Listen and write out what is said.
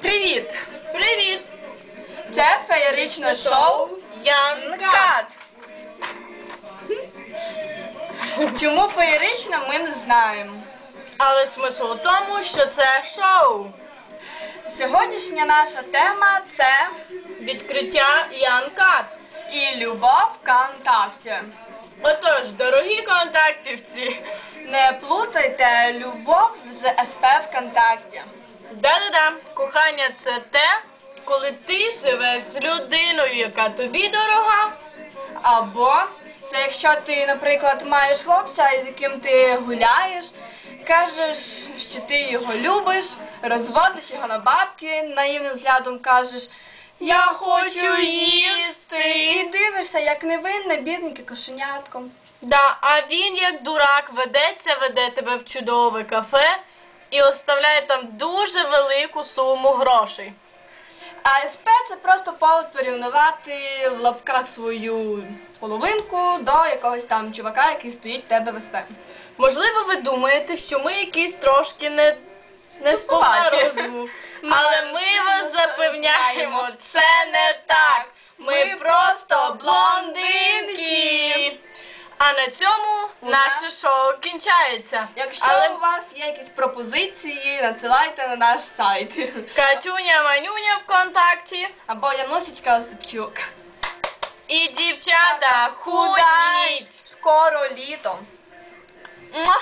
Привіт! Привіт! Це феєричне шоу Янка! Кат. Чому феєрично, ми не знаємо. Але смисл у тому, що це шоу. Сьогоднішня наша тема це Відкриття Янкат. і любов в контакті. Отож, дорогі контактівці, Не плутайте любов з СП ВКонтакті. да-да-да, кохання це те, коли ти живеш з людиною, яка тобі дорога. Або це якщо ти, наприклад, маєш хлопця, з яким ти гуляєш, кажеш, що ти його любиш, розводиш його на бабки, наївним взглядом кажеш Я хочу їсти. І дивишся, як невинне, бідненьке кошенятко. Да, а він, як дурак, ведеться, веде тебе в чудове кафе і оставляє там дуже велику суму грошей. А СП це просто повод порівнувати в лапках свою половинку до якогось там чувака, який стоїть в тебе в СП. Можливо, ви думаєте, що ми якісь трошки не, не розуму. Але ми вас запевняємо, це не так. Ми просто блондинки. А на цьому наше шоу кінчається. Якщо Але у вас є якісь пропозиції, надсилайте на наш сайт. Катюня Манюня ВКонтакті Або Янусічка Осипчук. і дівчата худніть. Скоро літо. Муа!